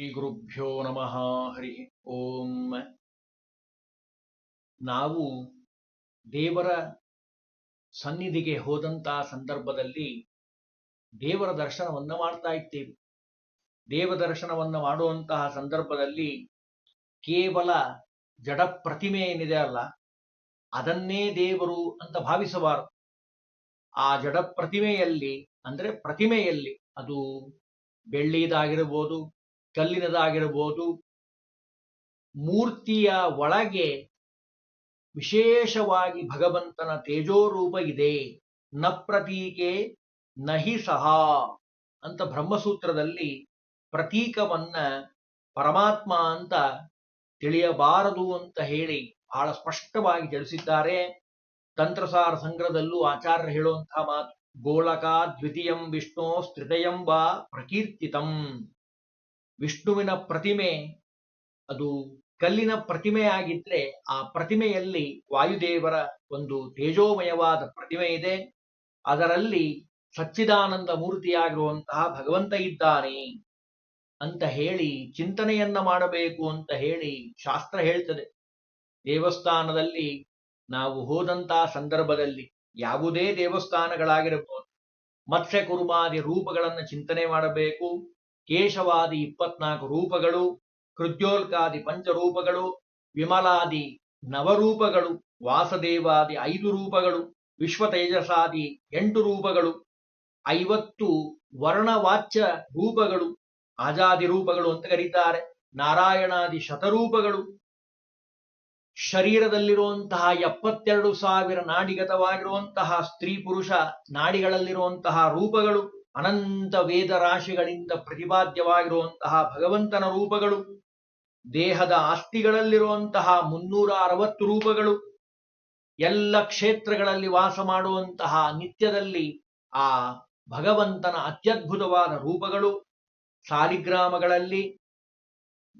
ಶ್ರೀ ಗುರುಭ್ಯೋ ನಮಃ. ಹರಿ ಓಂ. ನಾವು ದೇವರ ಸನ್ನಿಧಿಗೆ ಹೋದಂತಹ ಸಂದರ್ಭದಲ್ಲಿ ದೇವರ ದರ್ಶನವನ್ನು ಮಾಡ್ತಾ ಇದ್ದೇವೆ. ದೇವ ದರ್ಶನವನ್ನ ಮಾಡುವಂತಹ ಸಂದರ್ಭದಲ್ಲಿ ಕೇವಲ ಜಡ ಪ್ರತಿಮೆ ಏನಿದೆ ಅಲ್ಲ, ಅದನ್ನೇ ದೇವರು ಅಂತ ಭಾವಿಸಬಾರದು. ಆ ಜಡ ಪ್ರತಿಮೆಯಲ್ಲಿ, ಅಂದ್ರೆ ಪ್ರತಿಮೆಯಲ್ಲಿ ಅದು ಬೆಳ್ಳಿದಾಗಿರಬಹುದು ಕಲ್ಲಿನದಾಗಿರಬಹುದು. ಮೂರ್ತಿಯ ಒಳಗೆ ವಿಶೇಷವಾಗಿ ಭಗವಂತನ ತೇಜೋರೂಪ ಇದೆ. ನ ಪ್ರತೀಕೆ ನಹಿ ಸಹ ಅಂತ ಬ್ರಹ್ಮಸೂತ್ರದಲ್ಲಿ ಪ್ರತೀಕವನ್ನ ಪರಮಾತ್ಮ ಅಂತ ತಿಳಿಯಬಾರದು ಅಂತ ಹೇಳಿ ಬಹಳ ಸ್ಪಷ್ಟವಾಗಿ ತಿಳಿಸಿದ್ದಾರೆ ತಂತ್ರಸಾರ ಸಂಗ್ರಹದಲ್ಲೂ ಆಚಾರ್ಯ ಹೇಳುವಂತಹ ಮಾತು ಗೋಳಕ ದ್ವಿತೀಯಂ ವಿಷ್ಣು ಸ್ತ್ರಿತಯಂ ವಾ ಪ್ರಕೀರ್ತಿತಂ. ವಿಷ್ಣುವಿನ ಪ್ರತಿಮೆ, ಅದು ಕಲ್ಲಿನ ಪ್ರತಿಮೆಯಾಗಿದ್ರೆ ಆ ಪ್ರತಿಮೆಯಲ್ಲಿ ವಾಯುದೇವರ ಒಂದು ತೇಜೋಮಯವಾದ ಪ್ರತಿಮೆ ಇದೆ. ಅದರಲ್ಲಿ ಸಚ್ಚಿದಾನಂದ ಮೂರ್ತಿಯಾಗಿರುವಂತಹ ಭಗವಂತ ಇದ್ದಾನೆ ಅಂತ ಹೇಳಿ ಚಿಂತನೆಯನ್ನ ಮಾಡಬೇಕು ಅಂತ ಹೇಳಿ ಶಾಸ್ತ್ರ ಹೇಳ್ತದೆ. ದೇವಸ್ಥಾನದಲ್ಲಿ ನಾವು ಹೋದಂತಹ ಸಂದರ್ಭದಲ್ಲಿ ಯಾವುದೇ ದೇವಸ್ಥಾನಗಳಾಗಿರಬಹುದು ಮತ್ಸ್ಯ ಕುರುಮಾದಿ ರೂಪಗಳನ್ನು ಚಿಂತನೆ ಮಾಡಬೇಕು. ಕೇಶವಾದಿ ಇಪ್ಪತ್ನಾಲ್ಕು ರೂಪಗಳು ಕೃದ್ಯೋಲ್ಕಾದಿ ಪಂಚರೂಪಗಳು, ವಿಮಲಾದಿ ನವರೂಪಗಳು, ವಾಸದೇವಾದಿ ಐದು ರೂಪಗಳು ವಿಶ್ವ ತೇಜಸಾದಿ ಎಂಟು ರೂಪಗಳು, ಐವತ್ತು ವರ್ಣವಾಚ್ಯ ರೂಪಗಳು, ಆಜಾದಿ ರೂಪಗಳು ಅಂತ ಕರೀತಾರೆ, ನಾರಾಯಣಾದಿ ಶತರೂಪಗಳು, ಶರೀರದಲ್ಲಿರುವಂತಹ ಎಪ್ಪತ್ತೆರಡು ಸಾವಿರ ನಾಡಿಗತವಾಗಿರುವಂತಹ ಸ್ತ್ರೀ ಪುರುಷ ನಾಡಿಗಳಲ್ಲಿರುವಂತಹ ರೂಪಗಳು ಅನಂತ ವೇದ ರಾಶಿಗಳಿಂದ ಪ್ರತಿಪಾದ್ಯವಾಗಿರುವಂತಹ ಭಗವಂತನ ರೂಪಗಳು, ದೇಹದ ಆಸ್ತಿಗಳಲ್ಲಿರುವಂತಹ ಮುನ್ನೂರ ಅರವತ್ತು ರೂಪಗಳು, ಎಲ್ಲ ಕ್ಷೇತ್ರಗಳಲ್ಲಿ ವಾಸ ಮಾಡುವಂತಹ ನಿತ್ಯದಲ್ಲಿ ಆ ಭಗವಂತನ ಅತ್ಯದ್ಭುತವಾದ ರೂಪಗಳು, ಸಾಲಿಗ್ರಾಮಗಳಲ್ಲಿ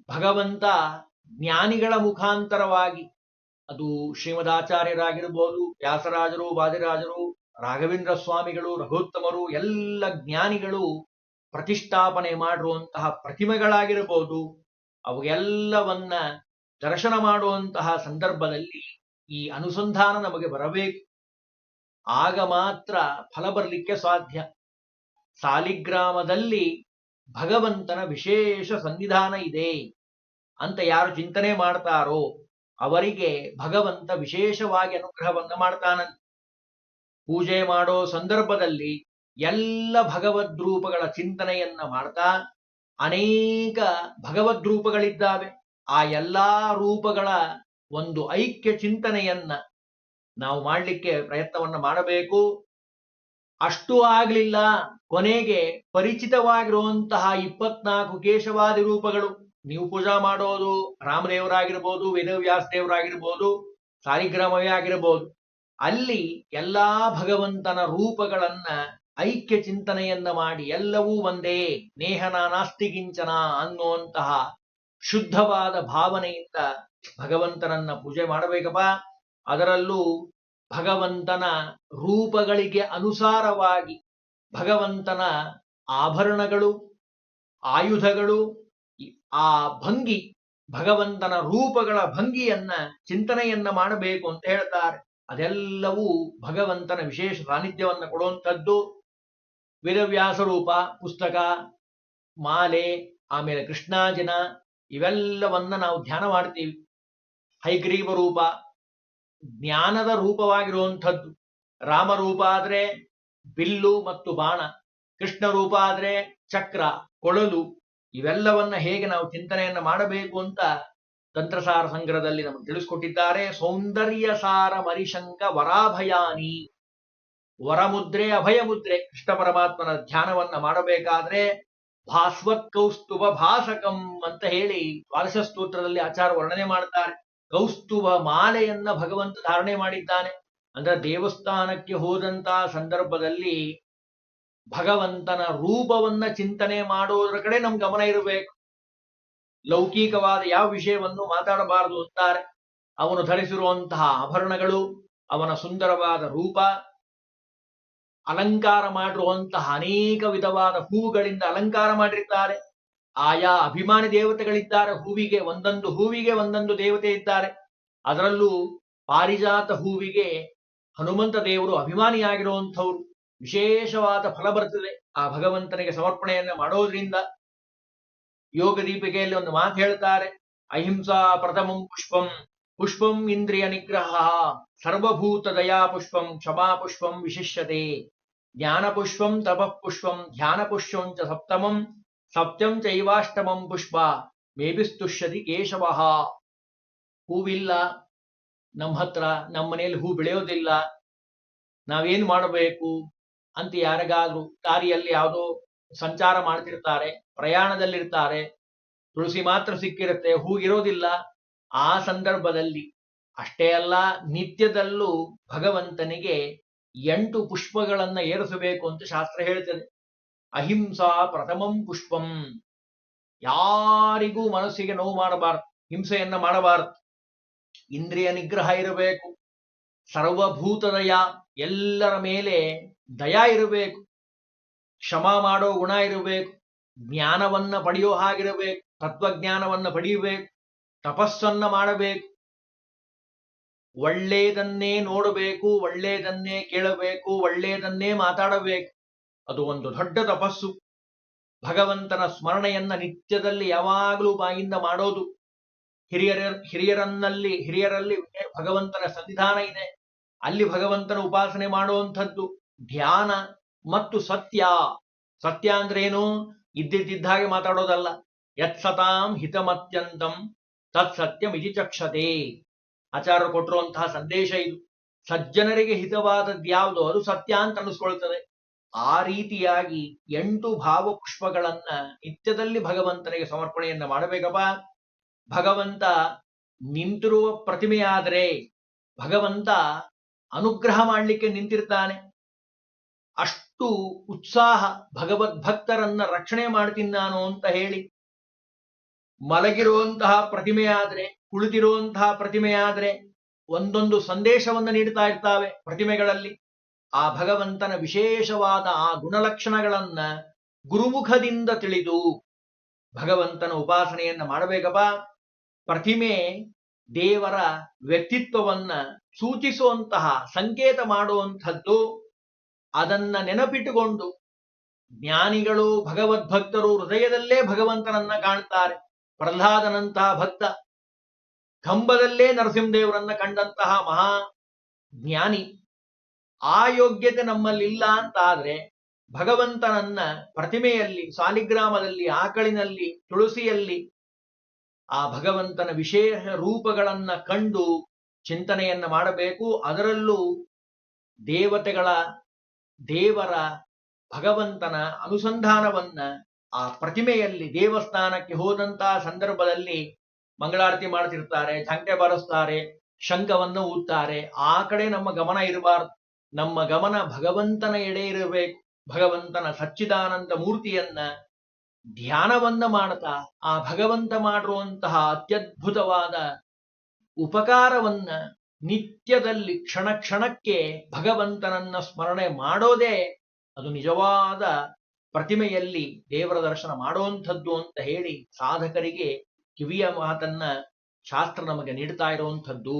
ಭಗವಂತ ಜ್ಞಾನಿಗಳ ಮುಖಾಂತರವಾಗಿ, ಅದು ಶ್ರೀಮದಾಚಾರ್ಯರಾಗಿರ್ಬೋದು ವ್ಯಾಸರಾಜರು ವಾದಿರಾಜರು ರಾಘವೇಂದ್ರ ಸ್ವಾಮಿಗಳು, ರಘೋತ್ತಮರು, ಎಲ್ಲ ಜ್ಞಾನಿಗಳು ಪ್ರತಿಷ್ಠಾಪನೆ ಮಾಡಿರುವಂತಹ ಪ್ರತಿಮೆಗಳಾಗಿರಬಹುದು ಅವೆಲ್ಲವನ್ನ ದರ್ಶನ ಮಾಡುವಂತಹ ಸಂದರ್ಭದಲ್ಲಿ ಈ ಅನುಸಂಧಾನ ನಮಗೆ ಬರಬೇಕು. ಆಗ ಮಾತ್ರ ಫಲ ಬರಲಿಕ್ಕೆ ಸಾಧ್ಯ. ಸಾಲಿಗ್ರಾಮದಲ್ಲಿ ಭಗವಂತನ ವಿಶೇಷ ಸನ್ನಿಧಾನ ಇದೆ ಅಂತ ಯಾರು ಚಿಂತನೆ ಮಾಡ್ತಾರೋ ಅವರಿಗೆ ಭಗವಂತ ವಿಶೇಷವಾಗಿ ಅನುಗ್ರಹವನ್ನು ಮಾಡ್ತಾನಂತೆ. ಪೂಜೆ ಮಾಡೋ ಸಂದರ್ಭದಲ್ಲಿ ಎಲ್ಲ ಭಗವದ್ರೂಪಗಳ ಚಿಂತನೆಯನ್ನ ಮಾಡ್ತಾ ಅನೇಕ ಭಗವದ್ರೂಪಗಳಿದ್ದಾವೆ. ಆ ಎಲ್ಲಾ ರೂಪಗಳ ಒಂದು ಐಕ್ಯ ಚಿಂತನೆಯನ್ನ ನಾವು ಮಾಡಲಿಕ್ಕೆ ಪ್ರಯತ್ನವನ್ನ ಮಾಡಬೇಕು. ಅಷ್ಟು ಆಗಲಿಲ್ಲ. ಕೊನೆಗೆ ಪರಿಚಿತವಾಗಿರುವಂತಹ ಇಪ್ಪತ್ನಾಲ್ಕು ಕೇಶವಾದಿ ರೂಪಗಳು. ನೀವು ಪೂಜಾ ಮಾಡೋದು ರಾಮದೇವರಾಗಿರ್ಬೋದು ವೇದವ್ಯಾಸ ದೇವರಾಗಿರ್ಬೋದು ಸಾಲಿಗ್ರಾಮವೇ ಆಗಿರಬಹುದು ಅಲ್ಲಿ ಎಲ್ಲಾ ಭಗವಂತನ ರೂಪಗಳನ್ನ ಐಕ್ಯ ಚಿಂತನೆಯನ್ನ ಮಾಡಿ ಎಲ್ಲವೂ ಒಂದೇ, ನೇಹನ ನಾಸ್ತಿಗಿಂಚನ ಅನ್ನುವಂತಹ ಶುದ್ಧವಾದ ಭಾವನೆಯಿಂದ ಭಗವಂತನನ್ನ ಪೂಜೆ ಮಾಡಬೇಕಪ್ಪ. ಅದರಲ್ಲೂ ಭಗವಂತನ ರೂಪಗಳಿಗೆ ಅನುಸಾರವಾಗಿ ಭಗವಂತನ ಆಭರಣಗಳು, ಆಯುಧಗಳು ಆ ಭಂಗಿ ಭಗವಂತನ ರೂಪಗಳ ಭಂಗಿಯನ್ನ ಚಿಂತನೆಯನ್ನ ಮಾಡಬೇಕು ಅಂತ ಹೇಳ್ತಾರೆ. ಅದೆಲ್ಲವೂ ಭಗವಂತನ ವಿಶೇಷ ಸಾನ್ನಿಧ್ಯವನ್ನು ಕೊಡುವಂಥದ್ದು ವೇದವ್ಯಾಸ ರೂಪ ಪುಸ್ತಕ, ಮಾಲೆ, ಆಮೇಲೆ ಕೃಷ್ಣಾಜಿನ ಇವೆಲ್ಲವನ್ನ ನಾವು ಧ್ಯಾನ ಮಾಡ್ತೀವಿ. ಹೈಗ್ರೀವ ರೂಪ, ಜ್ಞಾನದ ರೂಪವಾಗಿರುವಂಥದ್ದು. ರಾಮರೂಪ ಆದ್ರೆ ಬಿಲ್ಲು ಮತ್ತು ಬಾಣ, ಕೃಷ್ಣ ರೂಪ ಆದ್ರೆ ಚಕ್ರ, ಕೊಳಲು, ಇವೆಲ್ಲವನ್ನ ಹೇಗೆ ನಾವು ಚಿಂತನೆಯನ್ನ ಮಾಡಬೇಕು ಅಂತ ತಂತ್ರಸಾರ ಸಂಗ್ರಹದಲ್ಲಿ ನಮಗೆ ತಿಳಿಸ್ಕೊಟ್ಟಿದ್ದಾರೆ. ಸೌಂದರ್ಯ ಸಾರ ಮರಿಶಂಕ ವರಾಭಯಾನಿ. ವರಮುದ್ರೆ ಅಭಯ ಮುದ್ರೆ ಕೃಷ್ಣ ಪರಮಾತ್ಮನ ಧ್ಯಾನವನ್ನ ಮಾಡಬೇಕಾದ್ರೆ ಭಾಸ್ವತ್ ಕೌಸ್ತುಭ ಭಾಸಕಂ ಅಂತ ಹೇಳಿ ದ್ವಾದಶ ಸ್ತೋತ್ರದಲ್ಲಿ ಆಚಾರ ವರ್ಣನೆ ಮಾಡ್ತಾರೆ. ಕೌಸ್ತುಭ ಮಾಲೆಯನ್ನ ಭಗವಂತ ಧಾರಣೆ ಮಾಡಿದ್ದಾನೆ. ಅಂದ್ರೆ ದೇವಸ್ಥಾನಕ್ಕೆ ಹೋದಂತಹ ಸಂದರ್ಭದಲ್ಲಿ ಭಗವಂತನ ರೂಪವನ್ನ ಚಿಂತನೆ ಮಾಡೋದ್ರ ಕಡೆ ನಮ್ ಗಮನ ಇರಬೇಕು. ಲೌಕಿಕವಾದ ಯಾವ ವಿಷಯವನ್ನು ಮಾತಾಡಬಾರದು ಅಂತಾರೆ. ಅವನು ಧರಿಸಿರುವಂತಹ ಆಭರಣಗಳು, ಅವನ ಸುಂದರವಾದ ರೂಪ, ಅಲಂಕಾರ ಮಾಡಿರುವಂತಹ ಅನೇಕ ವಿಧವಾದ ಹೂಗಳಿಂದ ಅಲಂಕಾರ ಮಾಡಿರ್ತಾರೆ. ಆಯಾ ಅಭಿಮಾನಿ ದೇವತೆಗಳಿದ್ದಾರೆ. ಹೂವಿಗೆ ಒಂದೊಂದು ಹೂವಿಗೆ ಒಂದೊಂದು ದೇವತೆ ಇದ್ದಾರೆ. ಅದರಲ್ಲೂ ಪಾರಿಜಾತ ಹೂವಿಗೆ ಹನುಮಂತ ದೇವರು ಅಭಿಮಾನಿಯಾಗಿರುವಂಥವ್ರು. ವಿಶೇಷವಾದ ಫಲ ಬರ್ತದೆ. ಆ ಭಗವಂತನಿಗೆ ಸಮರ್ಪಣೆಯನ್ನು ಮಾಡೋದ್ರಿಂದ ಯೋಗ ದೀಪಿಕೆಯಲ್ಲಿ ಒಂದು ಮಾತು ಹೇಳ್ತಾರೆ, ಅಹಿಂಸಾ ಪ್ರಥಮಂ ಪುಷ್ಪಂ ಪುಷ್ಪಂ ಇಂದ್ರಿಯ ನಿಗ್ರಹ, ಸರ್ವಭೂತ ದಯಾ ಪುಷ್ಪಂ, ಕ್ಷಮಾ ಪುಷ್ಪಂ ವಿಶಿಷ್ಯತೆ, ಜ್ಞಾನ ಪುಷ್ಪಂ, ತಪಃ ಪುಷ್ಪಂ, ಧ್ಯಾನ ಪುಷ್ಪಂ ಚ ಸಪ್ತಮಂ, ಸತ್ಯಂ ಚೈವಾಷ್ಟಮಂ ಪುಷ್ಪ ಮೇಬಿಸ್ತುಷ್ಯತಿ ಕೇಶವ. ಹೂವಿಲ್ಲ ನಮ್ಮ ಹತ್ರ ನಮ್ಮ ಮನೆಯಲ್ಲಿ ಹೂ ಬೆಳೆಯೋದಿಲ್ಲ, ನಾವೇನ್ ಮಾಡಬೇಕು? ಅಂತ ಯಾರಿಗಾದ್ರೂ ದಾರಿಯಲ್ಲಿ ಯಾವುದೋ ಸಂಚಾರ ಮಾಡ್ತಿರ್ತಾರೆ. ಪ್ರಯಾಣದಲ್ಲಿರ್ತಾರೆ. ತುಳಸಿ ಮಾತ್ರ ಸಿಕ್ಕಿರುತ್ತೆ, ಹೂಗಿರೋದಿಲ್ಲ. ಆ ಸಂದರ್ಭದಲ್ಲಿ ಅಷ್ಟೇ ಅಲ್ಲ, ನಿತ್ಯದಲ್ಲೂ ಭಗವಂತನಿಗೆ ಎಂಟು ಪುಷ್ಪಗಳನ್ನ ಏರಿಸಬೇಕು ಅಂತ ಶಾಸ್ತ್ರ ಹೇಳ್ತದೆ. ಅಹಿಂಸಾ ಪ್ರಥಮಂ ಪುಷ್ಪಂ. ಯಾರಿಗೂ ಮನಸ್ಸಿಗೆ ನೋವು ಮಾಡಬಾರ್ದು, ಹಿಂಸೆಯನ್ನ ಮಾಡಬಾರ್ದು. ಇಂದ್ರಿಯ ನಿಗ್ರಹ ಇರಬೇಕು. ಸರ್ವಭೂತ ದಯ ಎಲ್ಲರ ಮೇಲೆ ದಯಾ ಇರಬೇಕು. ಕ್ಷಮ ಮಾಡೋ ಗುಣ ಇರಬೇಕು. ಜ್ಞಾನವನ್ನ ಪಡೆಯೋ ಹಾಗಿರಬೇಕು, ತತ್ವಜ್ಞಾನವನ್ನ ಪಡೆಯಬೇಕು, ತಪಸ್ಸನ್ನ ಮಾಡಬೇಕು. ಒಳ್ಳೆಯದನ್ನೇ ನೋಡಬೇಕು ಒಳ್ಳೆಯದನ್ನೇ ಕೇಳಬೇಕು ಒಳ್ಳೆಯದನ್ನೇ ಮಾತಾಡಬೇಕು. ಅದು ಒಂದು ದೊಡ್ಡ ತಪಸ್ಸು. ಭಗವಂತನ ಸ್ಮರಣೆಯನ್ನ ನಿತ್ಯದಲ್ಲಿ ಯಾವಾಗಲೂ ಬಾಯಿಂದ ಮಾಡೋದು. ಹಿರಿಯರ, ಹಿರಿಯರನ್ನಲ್ಲಿ, ಹಿರಿಯರಲ್ಲಿ ಭಗವಂತನ ಸನ್ನಿಧಾನ ಇದೆ. ಅಲ್ಲಿ ಭಗವಂತನ ಉಪಾಸನೆ ಮಾಡುವಂಥದ್ದು ಧ್ಯಾನ ಮತ್ತು ಸತ್ಯ. ಸತ್ಯ ಅಂದ್ರೆ ಇದ್ದಿದ್ದ ಹಾಗೆ ಮಾತಾಡೋದಲ್ಲ. ಯತ್ಸತಾಂ ಹಿತಮತ್ಯಂತಂ ತತ್ ಸತ್ಯಂ ಇತಿ ಚಕ್ಷತೆ. ಆಚಾರ್ಯರು ಕೊಟ್ಟಿರುವಂತಹ ಸಂದೇಶ ಇದು. ಸಜ್ಜನರಿಗೆ ಹಿತವಾದದ್ಯಾವುದೋ ಅದು ಸತ್ಯ ಅಂತ ಅನಿಸ್ಕೊಳ್ತದೆ ಆ ರೀತಿಯಾಗಿ ಎಂಟು ಭಾವಪುಷ್ಪಗಳನ್ನ ನಿತ್ಯದಲ್ಲಿ ಭಗವಂತನಿಗೆ ಸಮರ್ಪಣೆಯನ್ನ ಮಾಡಬೇಕಪ್ಪ. ಭಗವಂತ ನಿಂತಿರುವ ಪ್ರತಿಮೆಯಾದರೆ ಭಗವಂತ ಅನುಗ್ರಹ ಮಾಡಲಿಕ್ಕೆ ನಿಂತಿರ್ತಾನೆ. ಅಷ್ಟು ಉತ್ಸಾಹ ಭಗವದ್ಭಕ್ತರನ್ನ ರಕ್ಷಣೆ ಮಾಡ್ತೀನಿ ನಾನು ಅಂತ ಹೇಳಿ ಮಲಗಿರುವಂತಹ ಪ್ರತಿಮೆಯಾದ್ರೆ, ಕುಳಿತಿರುವಂತಹ ಪ್ರತಿಮೆಯಾದ್ರೆ ಒಂದೊಂದು ಸಂದೇಶವನ್ನು ನೀಡ್ತಾ ಇರ್ತಾವೆ ಪ್ರತಿಮೆಗಳಲ್ಲಿ. ಆ ಭಗವಂತನ ವಿಶೇಷವಾದ ಆ ಗುಣಲಕ್ಷಣಗಳನ್ನ ಗುರುಮುಖದಿಂದ ತಿಳಿದು ಭಗವಂತನ ಉಪಾಸನೆಯನ್ನ ಮಾಡಬೇಕಪ್ಪ. ಪ್ರತಿಮೆ ದೇವರ ವ್ಯಕ್ತಿತ್ವವನ್ನ ಸೂಚಿಸುವಂತಹ ಸಂಕೇತ ಮಾಡುವಂಥದ್ದು. ಅದನ್ನ ನೆನಪಿಟ್ಟುಕೊಂಡು ಜ್ಞಾನಿಗಳು, ಭಗವದ್ಭಕ್ತರು ಹೃದಯದಲ್ಲೇ ಭಗವಂತನನ್ನ ಕಾಣ್ತಾರೆ. ಪ್ರಹ್ಲಾದನಂತಹ ಭಕ್ತ ಕಂಬದಲ್ಲೇ ನರಸಿಂಹದೇವರನ್ನ ಕಂಡಂತಹ ಮಹಾ ಜ್ಞಾನಿ ಆ ಯೋಗ್ಯತೆ ನಮ್ಮಲ್ಲಿಲ್ಲ ಅಂತ ಆದ್ರೆ ಭಗವಂತನನ್ನ ಪ್ರತಿಮೆಯಲ್ಲಿ, ಸಾಲಿಗ್ರಾಮದಲ್ಲಿ, ಆಕಳಿನಲ್ಲಿ, ತುಳಸಿಯಲ್ಲಿ ಆ ಭಗವಂತನ ವಿಶೇಷ ರೂಪಗಳನ್ನ ಕಂಡು ಚಿಂತನೆಯನ್ನ ಮಾಡಬೇಕು. ಅದರಲ್ಲೂ ದೇವತೆಗಳ ದೇವರ ಭಗವಂತನ ಅನುಸಂಧಾನವನ್ನ ಆ ಪ್ರತಿಮೆಯಲ್ಲಿ ದೇವಸ್ಥಾನಕ್ಕೆ ಹೋದಂತಹ ಸಂದರ್ಭದಲ್ಲಿ ಮಂಗಳಾರತಿ ಮಾಡ್ತಿರ್ತಾರೆ ಝಂಟೆ ಬಾರಿಸ್ತಾರೆ, ಶಂಖವನ್ನು ಊದ್ತಾರೆ. ಆ ಕಡೆ ನಮ್ಮ ಗಮನ ಇರಬಾರ್ದು. ನಮ್ಮ ಗಮನ ಭಗವಂತನ ಎಡೆ ಇರಬೇಕು. ಭಗವಂತನ ಸಚ್ಚಿದಾನಂದ ಮೂರ್ತಿಯನ್ನ ಧ್ಯಾನವನ್ನ ಮಾಡ್ತಾ ಆ ಭಗವಂತ ಮಾಡಿರುವಂತಹ ಅತ್ಯದ್ಭುತವಾದ ಉಪಕಾರವನ್ನ ನಿತ್ಯದಲ್ಲಿ ಕ್ಷಣ ಕ್ಷಣಕ್ಕೆ ಭಗವಂತನನ್ನ ಸ್ಮರಣೆ ಮಾಡೋದೇ ಅದು ನಿಜವಾದ ಪ್ರತಿಮೆಯಲ್ಲಿ ದೇವರ ದರ್ಶನ ಮಾಡುವಂಥದ್ದು ಅಂತ ಹೇಳಿ ಸಾಧಕರಿಗೆ ಕಿವಿಯ ಮಾತನ್ನ ಶಾಸ್ತ್ರ ನಮಗೆ ನೀಡ್ತಾ ಇರುವಂಥದ್ದು.